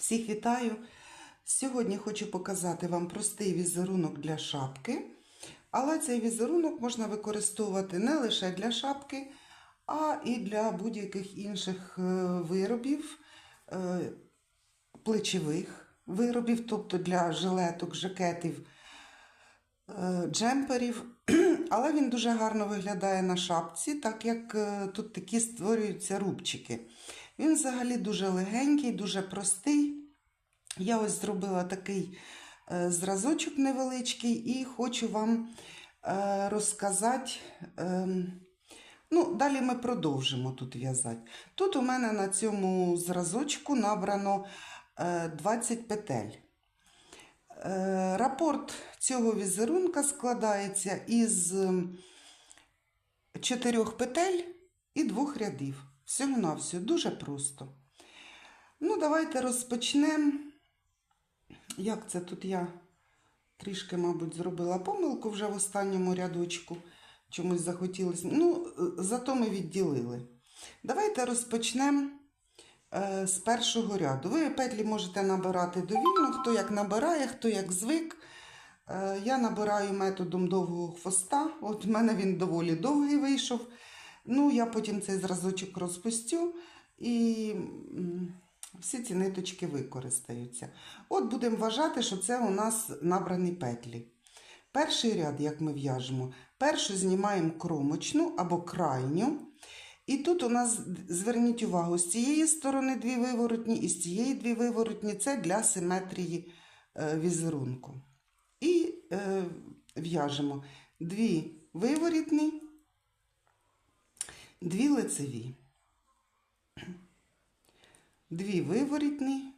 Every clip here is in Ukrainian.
Всіх вітаю! Сьогодні хочу показати вам простий візерунок для шапки, але цей візерунок можна використовувати не лише для шапки, а і для будь-яких інших е, виробів, е, плечових виробів, тобто для жилеток, жакетів, е, джемперів. Але він дуже гарно виглядає на шапці, так як тут такі створюються рубчики. Він взагалі дуже легенький, дуже простий. Я ось зробила такий е, зразочок невеличкий і хочу вам е, розказати. Е, ну, далі ми продовжимо тут в'язати. Тут у мене на цьому зразочку набрано е, 20 петель. Е, рапорт цього візерунка складається із ем, чотирьох петель і двох рядів. Всього на все дуже просто. Ну, давайте розпочнемо. Як це тут я трішки, мабуть, зробила помилку вже в останньому рядочку. Чомусь захотілося. Ну, е, зато ми відділили. Давайте розпочнемо е, з першого ряду. Ви петлі можете набирати довільно, хто як набирає, хто як звик. Е, я набираю методом довгого хвоста. От в мене він доволі довгий вийшов. Ну, я потім цей зразочок розпустю і всі ці ниточки використаються. От будемо вважати, що це у нас набрані петлі. Перший ряд, як ми в'яжемо, першу знімаємо кромочну або крайню. І тут у нас, зверніть увагу, з цієї сторони дві виворотні, і з цієї дві виворотні це для симетрії е, візерунку. І е, в'яжемо дві виворітні, дві лицеві, дві виворітні,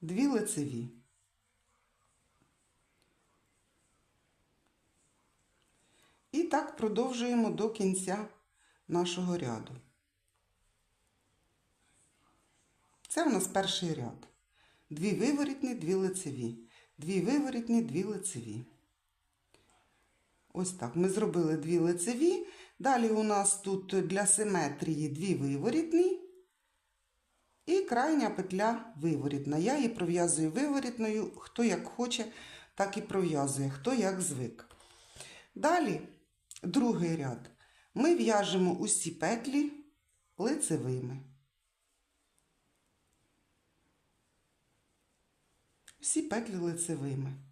дві лицеві. І так продовжуємо до кінця нашого ряду. Це у нас перший ряд. Дві виворітні, дві лицеві. Дві виворітні, дві лицеві. Ось так. Ми зробили дві лицеві. Далі у нас тут для симетрії дві виворітні. І крайня петля виворітна. Я її пров'язую виворітною. Хто як хоче, так і пров'язує, хто як звик. Далі, другий ряд. Ми в'яжемо усі петлі лицевими. Всі петлі лицевими.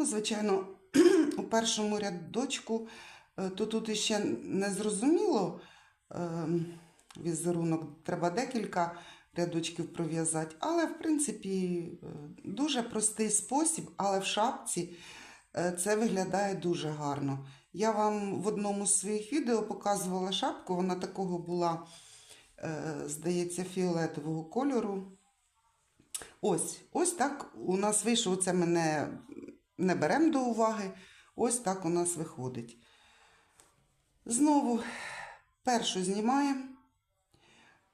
Ну, звичайно, у першому рядочку, е, то тут іще не зрозуміло е, візерунок, треба декілька рядочків пров'язати, але, в принципі, е, дуже простий спосіб, але в шапці е, це виглядає дуже гарно. Я вам в одному з своїх відео показувала шапку, вона такого була, здається, фіолетового кольору. Ось, ось так у нас вийшло, це ми не, беремо до уваги. Ось так у нас виходить. Знову першу знімаємо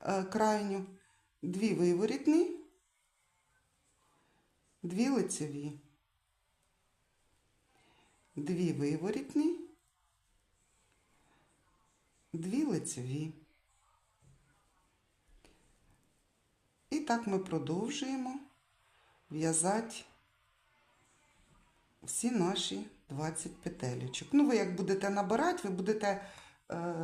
е, крайню, дві виворітні, дві лицеві, дві виворітні, дві лицеві. І так ми продовжуємо в'язати всі наші 20 петелечок. Ну, ви як будете набирати, ви будете е,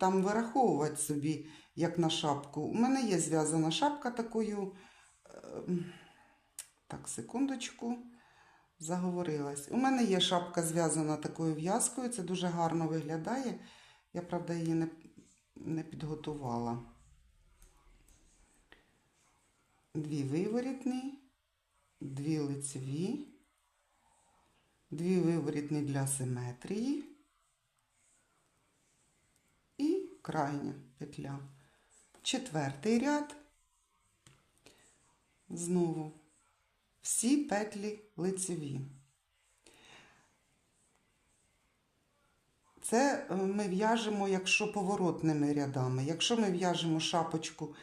там вираховувати собі, як на шапку. У мене є зв'язана шапка такою. Е, так, секундочку, заговорилась. У мене є шапка зв'язана такою в'язкою, це дуже гарно виглядає. Я, правда, її не, не підготувала. Дві виворітні, дві лицеві, дві виворітні для симетрії і крайня петля. Четвертий ряд. Знову всі петлі лицеві. Це е, ми в'яжемо, якщо поворотними рядами. Якщо ми в'яжемо шапочку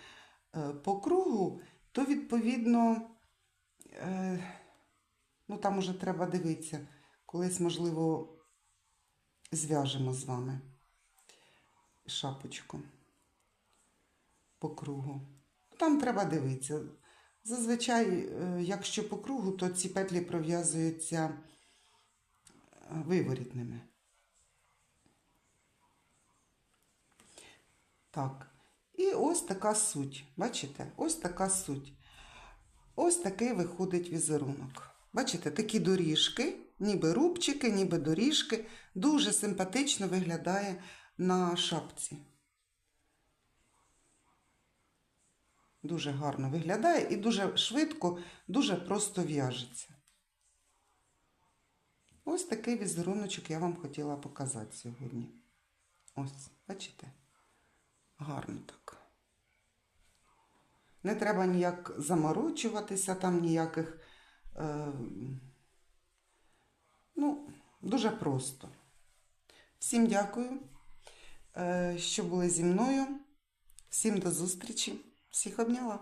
е, по кругу, то відповідно Е, ну, там уже треба дивитися. Колись, можливо, зв'яжемо з вами шапочку по кругу. Там треба дивитися. Зазвичай, е, якщо по кругу, то ці петлі пров'язуються е, виворітними. Так. І ось така суть. Бачите? Ось така суть. Ось такий виходить візерунок. Бачите, такі доріжки, ніби рубчики, ніби доріжки. Дуже симпатично виглядає на шапці. Дуже гарно виглядає і дуже швидко, дуже просто в'яжеться. Ось такий візеруночок я вам хотіла показати сьогодні. Ось, бачите? Гарно так. Не треба ніяк заморочуватися, там ніяких. Е, дуже просто. Всім дякую, е, що були зі мною. Всім до зустрічі. Всіх обняла.